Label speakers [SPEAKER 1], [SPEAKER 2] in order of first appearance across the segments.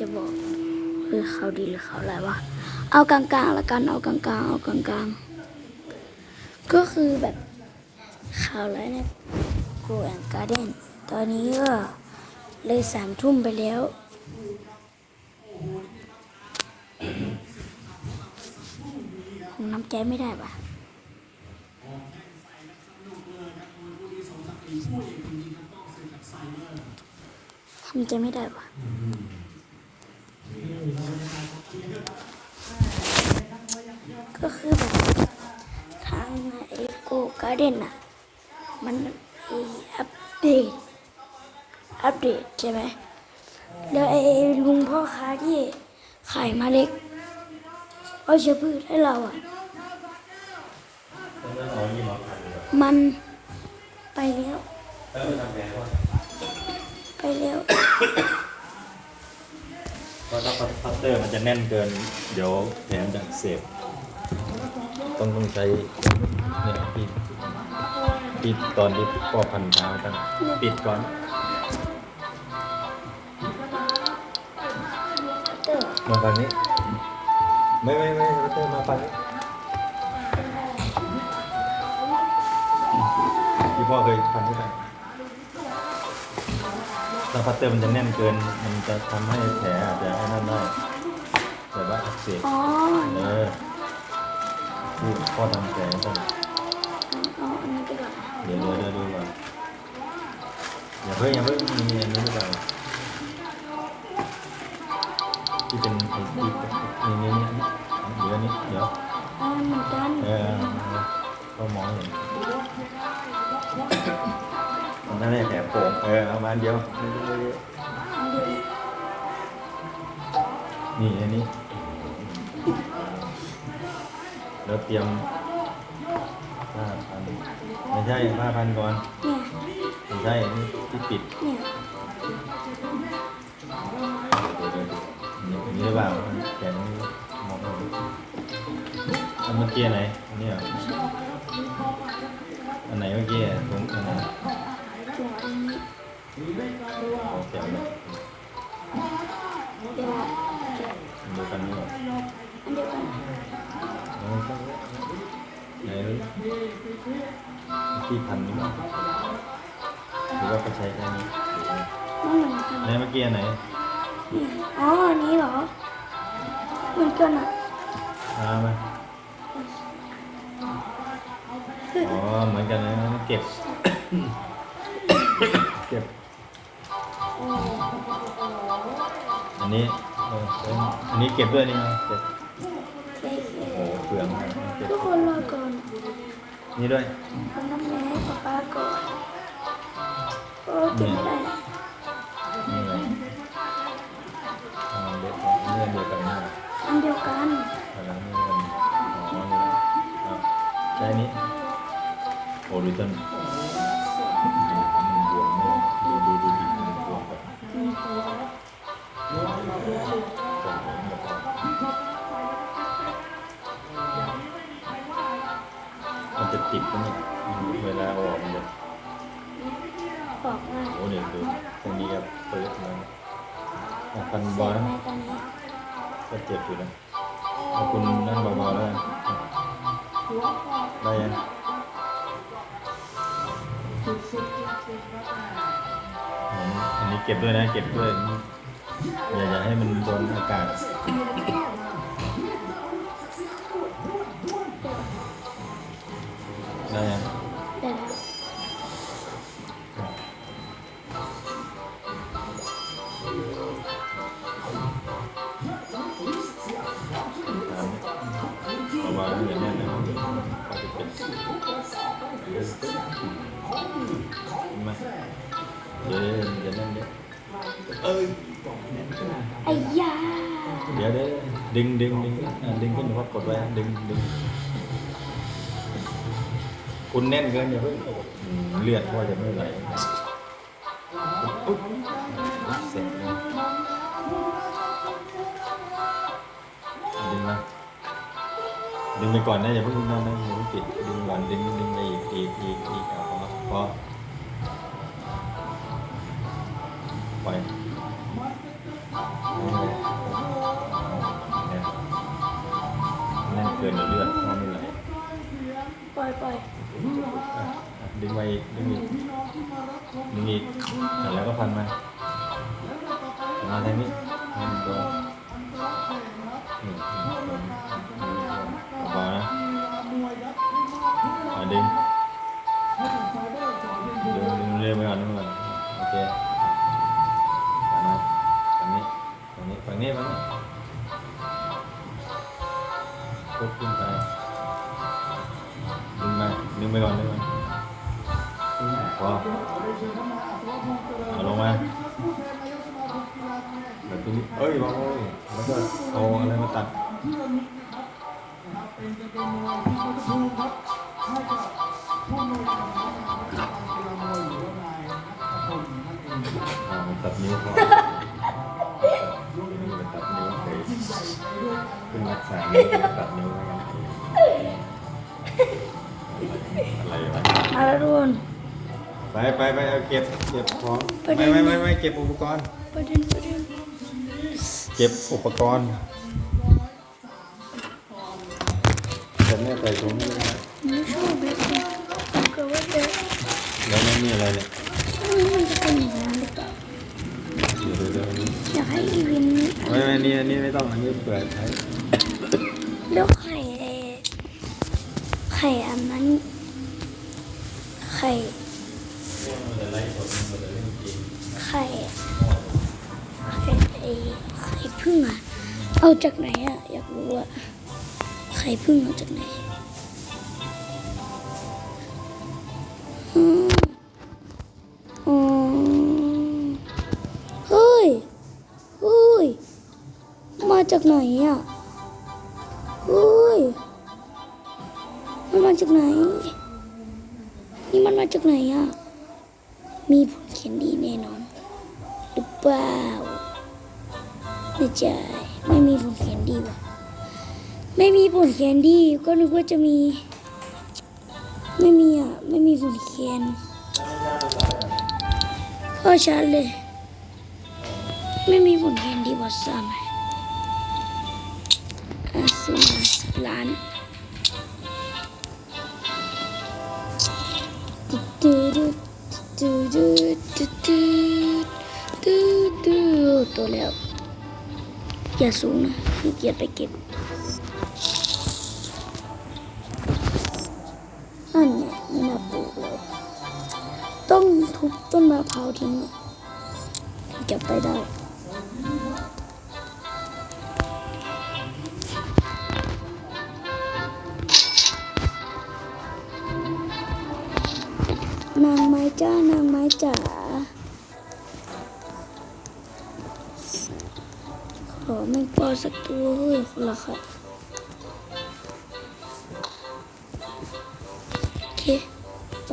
[SPEAKER 1] จะบอกเออเขาดีหรือเขาอะไรวะเอากลางๆละกันเอากลางๆเอากลางๆ ก็คือแบบเขาอะไรเนี่ยโกแอนการ์เดนตอนนี้ก็เลยสามทุ่มไปแล้วผมน้ำใจไม่ได้ปะทำใจไม่ได้ปะ กการ์เดนอะมันมีอัปเดต อัปเดตใช่ไหมแล้วไอ้ลุงพ่อค้าที่ขายมาเล็กเอาเชื้อพืชให้เราอะ
[SPEAKER 2] แล้วเอายี่มาพันเลย
[SPEAKER 1] มันไปแล้ว
[SPEAKER 2] แล้วไปทำแผลก่อน
[SPEAKER 1] ไปแล้ว
[SPEAKER 2] เพราะถ้าพัตเตอร์มันจะแน่นเกิน เดี๋ยวแผลมันจะอักเสบ ต้องต้องใช้เนี่ยปิดปิดตอนที่พ่อพันเท้าต้องปิดก่อน
[SPEAKER 1] เตอร์
[SPEAKER 2] มาฝั่งนี้ ไม่ไม่ไม่พัตเตอร์มาฝั่งนี้ที่พ่อเคยพันที่ไหนถ้าพัตเตอร์มันจะแน่นเกิน มันจะทำให้แผลอาจจะให้นั่นได้แบบว่าอักเสบ
[SPEAKER 1] อ๋อ
[SPEAKER 2] เอ พ่อทำแผลต้อง
[SPEAKER 1] เอาอันนี้ไปก่อน
[SPEAKER 2] เดี๋ยวเดี๋ยวเดี๋ยวดูก่อนอย่าเพิ่งอย่าเพิ่งมีอันนี้หรือเปล่าที่เป็นไอ้ที่นี่นี่นี่เดี๋ยวนี้เดี๋ยว
[SPEAKER 1] เอาเหมือนกัน
[SPEAKER 2] เออก็มองเห็นมันน่าจะแผลโป่งเออเอามาอันเดียว
[SPEAKER 1] นเดียว
[SPEAKER 2] นี่อันนี้ เราเตรียมห้าพันไม่ใช่ห้าพันก่อน
[SPEAKER 1] เนี่ย
[SPEAKER 2] ไม่ใช่นนี้ที่ปิด
[SPEAKER 1] เนี่ย
[SPEAKER 2] เดี๋ยวเดี๋ยวเดี๋ยวนี่นี่หรือเปล่าแกนี่มองไม่เห็นอันเมื่อกี้ไหนอันนี้เหรออันไหนเมื่อกี้อะผมอันไหน
[SPEAKER 1] ตัวอันนี้
[SPEAKER 2] โอเคเอาเลย
[SPEAKER 1] เดี๋ยวเดี๋ยว
[SPEAKER 2] อันเดียวกันนี่หรอ
[SPEAKER 1] อันเดียวกัน
[SPEAKER 2] เอา ไหนที่พันนี่หรอหรือว่าเขาใช้แค่นี้
[SPEAKER 1] ไม่เหมือนกัน
[SPEAKER 2] ไหนเมื่อกี้อันไหน
[SPEAKER 1] เนี่ยอ๋ออันนี้เหรอเหมือนกันอะ
[SPEAKER 2] เอาไหมอ๋อเหมือนกันนะเก็บ เก็บ อันนี้เออเอออันนี้เก็บด้วยนี่นะเก็บ
[SPEAKER 1] เอ๊ะ
[SPEAKER 2] โอ้โหเปลืองมากเก็บ
[SPEAKER 1] ทุกคนรอก่อน
[SPEAKER 2] นี่ด้วย
[SPEAKER 1] ผมทำงานให้ป๊าป๊าก่อนโอ้เก็บไม่ได้นะ
[SPEAKER 2] นี่ไงอ่าเด็กเรื่องเดียวกันนี่
[SPEAKER 1] อันเดียวกัน
[SPEAKER 2] อะไรนี่กันอ๋อนี่นะอะใช้อันนี้โอ้ดูจนมัน ติดกันเนี่ยเวลาออกมันจะ
[SPEAKER 1] บอกว่า
[SPEAKER 2] โอ้เนี่ยคือตรงนี้ครับเปิดมาอะพัน
[SPEAKER 1] เส
[SPEAKER 2] บ
[SPEAKER 1] ร็
[SPEAKER 2] อ
[SPEAKER 1] จ
[SPEAKER 2] ล
[SPEAKER 1] ไหมตอนนี้
[SPEAKER 2] ก็เจ็บอยู่นะเอาคุณนั่นเบาๆแล้วกันได้ยังอันนี้อันนี้เก็บด้วยนะ เก็บด้วยอย่าอย่าให้มันโดนอากาศ ได้ยัง
[SPEAKER 1] ได้แล้ว
[SPEAKER 2] เบาๆแล้วอย่า คุณแน่นเกินอย่าเพิ่งเลือดท่อจะไม่ไหลเสร็จแล้วดึงนะดึงไปก่อนนะอย่าเพิ่งนั่นนะอย่าเพิ่งติดดึงก่อนดึงดึงไปอีกอีกอีกอีกเอาพอพอปล่อแน่นเกินเลือดก็ไม่ไหล
[SPEAKER 1] ปล่อยปล่อย
[SPEAKER 2] ดึงไปอีกดึงอีกดึงอีกแล้วก็พันมามาทางนี้หนึ่งตัวหนึ่งตัวเบาๆนะอะดึงดึงดึงเร็วไปก่อนดึงไปก่อนโอเคฝั่งนี้ฝั่งนี้ฝั่งนี้ฝั่งนี้ฝั่งนี้กดขึ้นไป ไปดึงไปก่อนดึงไปพอเอาลงมาแบบนี้เอ้ยเบาๆแล้วก็เอาอะไรมาตัดตัดนิ้วพอตัดนิ้วเคยเป็นรักษานิ้วตัดนิ้ว มา
[SPEAKER 1] แล้วทุกคน
[SPEAKER 2] ไปไปไปเอาเก็บเก็บของ
[SPEAKER 1] ไป
[SPEAKER 2] ไม่
[SPEAKER 1] ดิ
[SPEAKER 2] ไม่ไม่ไม่เก็บอุปกรณ์
[SPEAKER 1] ประเด็นประเด็น
[SPEAKER 2] เก็บอุปกรณ์ผมเนี่ยใส่ถุงให้เลยนะ
[SPEAKER 1] ไม่ชอบแบบนี้ผมก็ว่าแบบ
[SPEAKER 2] แล้วนั่นมีอะไรเนี่ย
[SPEAKER 1] มันจะเป็นอย่างนั้นหรือเปล่า
[SPEAKER 2] เดี๋ยวเดี๋ยวเดี๋ยวอันนี้
[SPEAKER 1] อยากให้อีเวนต์
[SPEAKER 2] ไม่ไม่นี่อันนี้ไม่ต้องอันนี้เปิดใช้
[SPEAKER 1] ไข่ไข่ไอ้ไข่พึ่งอะเอาจากไหนอะอยากรู้อะไข่พึ่งเอาจากไหนอืมอืมเฮ้ยเฮ้ย มาจากไหนอะเฮ้ย มันมาจากไหน นี่มันมาจากไหนอะ มีผลเขียนดีแน่นอน หรือเปล่าไม่ใช่ไม่มีผลเขียนดีว่ะไม่มีผลเขียนดีก็นึกว่าจะมี ไม่มีอะ ไม่มีผลเขียนพ่อชัดเลย ไม่มีผลเขียนดีบอสซามอาซูมาสล้าน อย่าสูงนะขี้เกียจไปเก็บนั่นไงไม่น่าปลูกเลย ต้องทุบต้นมะพร้าวทิ้งอะถึงจะไปได้นางไม้จ้านางไม้จ๋า อแมงปอสักตัวเฮ้ยคนละค่ะโอเคไป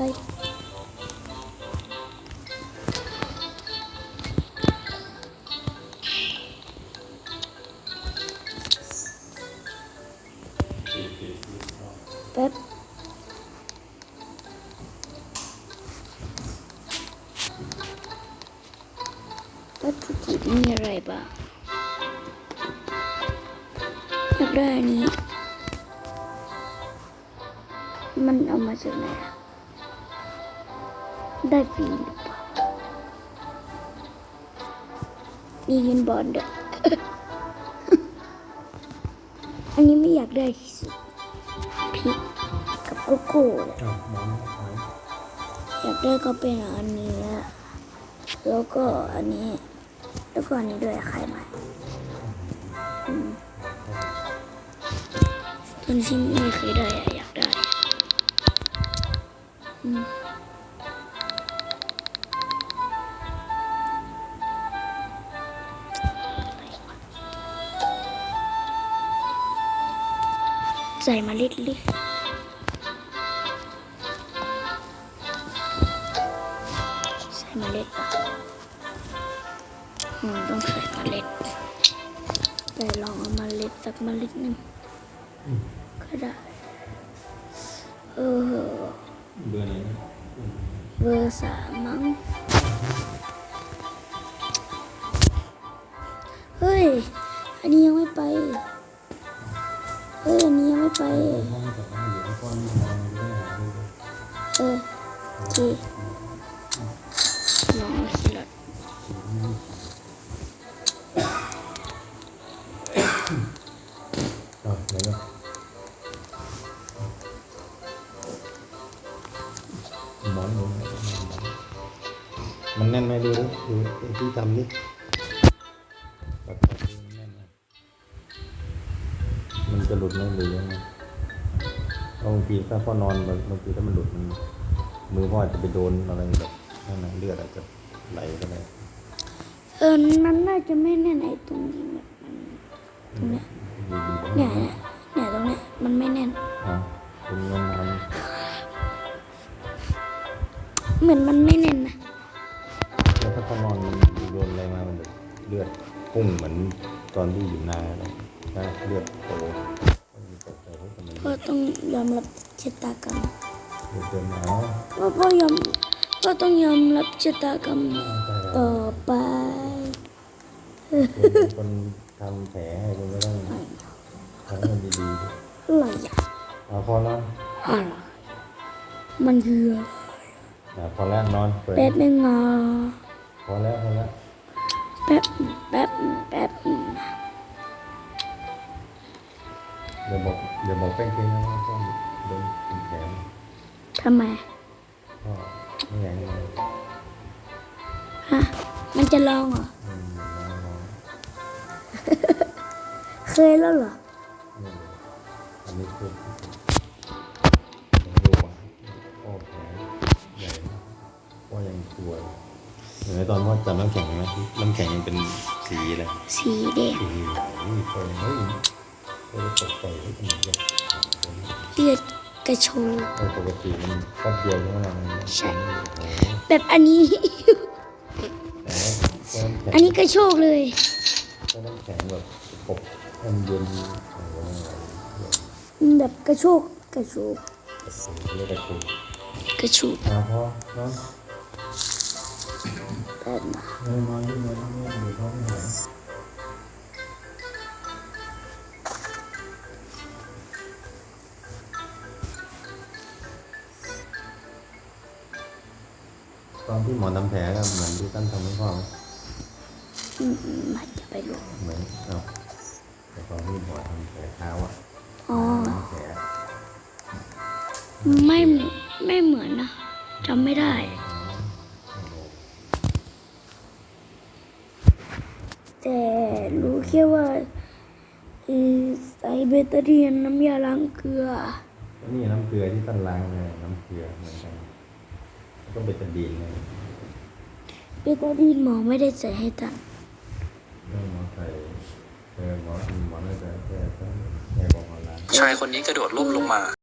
[SPEAKER 1] อยากได้อันนี้ มันเอามาจากไหนอะได้ฟรีหรือเปล่ามีเงินบอลด้วยอันนี้ไม่อยากได้ที่สุดพริกกับโกโก้เนี่ย
[SPEAKER 2] อ้าวมองมอง
[SPEAKER 1] อยากได้ก็เป็นอันนี้อะแล้วก็อันนี้ แล้วก็อันนี้ด้วยไข่ใหม่อื ตัวนี้ที่ไม่เคยได้อะอยากได้ใส่มาเล็ดลิใส่มาเล็ดต้องใส่เมาเล็ดแต่ลองเอาเมาเล็ดสักเมาเล็ดหนึ่ง ก็ได้เออ
[SPEAKER 2] เบื่อไหนนะ
[SPEAKER 1] เบอร์สามมั้ง เฮ้ย อันนี้ยังไม่ไป เฮ้ย อันนี้ยังไม่ไป
[SPEAKER 2] ห้องจากห้องอยู่ก้อนมองไม่ได้หาดู
[SPEAKER 1] เออโอเค
[SPEAKER 2] มันแน่นไหมดูดิดูที่ทำดิปัดปัดดูมันแน่นไหมมันจะหลุดไหมหรือยังไงบางทีถ้าพ่อนอนบางทีถ้ามันหลุดมันมือพ่ออาจจะไปโดนอะไรแบบนั่นนะเลือดอาจจะไหลก็ได้
[SPEAKER 1] เออมันน่าจะไม่แน่นไอ้ตรงนี้แบบมันตรงเนี้ย
[SPEAKER 2] มีดีบ้าง
[SPEAKER 1] เนี่ยเนี่ยเนี่ยตรงเนี้ยมันไม่แน่น
[SPEAKER 2] อะคุณเงินท
[SPEAKER 1] เหมือนมันไม่แน่นนะ
[SPEAKER 2] อดพุ่งเหมือนตอนที่อยู่นาแล้วนะเลือดโตก็มีตกใจว่าทำไม
[SPEAKER 1] พ่อต้องยอมรับชะตากรรม
[SPEAKER 2] เลือดเดินมา
[SPEAKER 1] ว่าพ่อยอมพ่อต้องยอมรับชะตากรรม
[SPEAKER 2] ใจเรา
[SPEAKER 1] ต่อไป
[SPEAKER 2] คุณเป็นคนทำแผลให้คุณไม่ต้องทำให้มันดีๆดิ
[SPEAKER 1] อะไรอะ
[SPEAKER 2] เอาพอแล้ว
[SPEAKER 1] อะไรมันคืออะไร
[SPEAKER 2] อะพอแล้วนอนเปิด
[SPEAKER 1] แป๊บนึงอะ
[SPEAKER 2] พอแล้วพอแล้ว
[SPEAKER 1] แป๊บแป๊บ แป๊บ
[SPEAKER 2] เดี๋ยวบอกเดี๋ยวบอกแป้งเค้กนะว่าต้องโดนเป็นแผล
[SPEAKER 1] ทำไม
[SPEAKER 2] ก็ไม่อยากให้มัน
[SPEAKER 1] ฮะ มันจะลองเหรอ
[SPEAKER 2] อืมน้อง
[SPEAKER 1] เคยแล้วเหรอ
[SPEAKER 2] ห็นไหมตอนพ่อจับน้ำแข็งไหมน้ำแข็งยังเป็นสีเลย
[SPEAKER 1] สีแดง
[SPEAKER 2] สีนี่เปิดเฮ้ยเฮ้ยตกใจที่ทำไมเนี่ย
[SPEAKER 1] เลือดกระโชก
[SPEAKER 2] เออปกติมันแป๊บเดียวใช่ไหมล่ะมัน
[SPEAKER 1] ใช่
[SPEAKER 2] โอ้โห
[SPEAKER 1] แบบอันนี้
[SPEAKER 2] แต่ว่าแค่น้ำแข็ง
[SPEAKER 1] อันนี้กระโชกเลย
[SPEAKER 2] แค่น้ำแข็งแบบกบให้มันเย็นโอ้โห
[SPEAKER 1] แบบกระโชกกระโชก
[SPEAKER 2] เรียกกระชู
[SPEAKER 1] กระโชก
[SPEAKER 2] อ่าพอเนาะ
[SPEAKER 1] แบบนั้น
[SPEAKER 2] เออนอนที่นอนที่นอนอยู่ท้องไม่หายตอนที่หมอทำแผลก็เหมือนที่ท่านทำให้พ่อไหม
[SPEAKER 1] อืมอืมมันจะไปรู้
[SPEAKER 2] เหมือนเอ้าแต่ตอนที่หมอทำแผลเท้าอะ
[SPEAKER 1] อ๋อ
[SPEAKER 2] ทำแผล
[SPEAKER 1] ไม่ไม่เหมือนนะจำไม่ได้ แต่รู้แค่ว่าเอ่อใส่เบตาดีนน้ำยาล้างเกลือ
[SPEAKER 2] ก็นี่น้ำเกลือที่ท่านล้างเลยน้ำเกลือเหมือนกันแล้วก็เบตาดีนเลย
[SPEAKER 1] เบตาดีนหมอไม่ได้ใส่ให้ตัน
[SPEAKER 2] เรื่องหมอใส่เออหมอหมอน่าจะแค่แค่แค่บอกมาล้าง
[SPEAKER 3] ชายคนนี้กระโดดล่มลงมา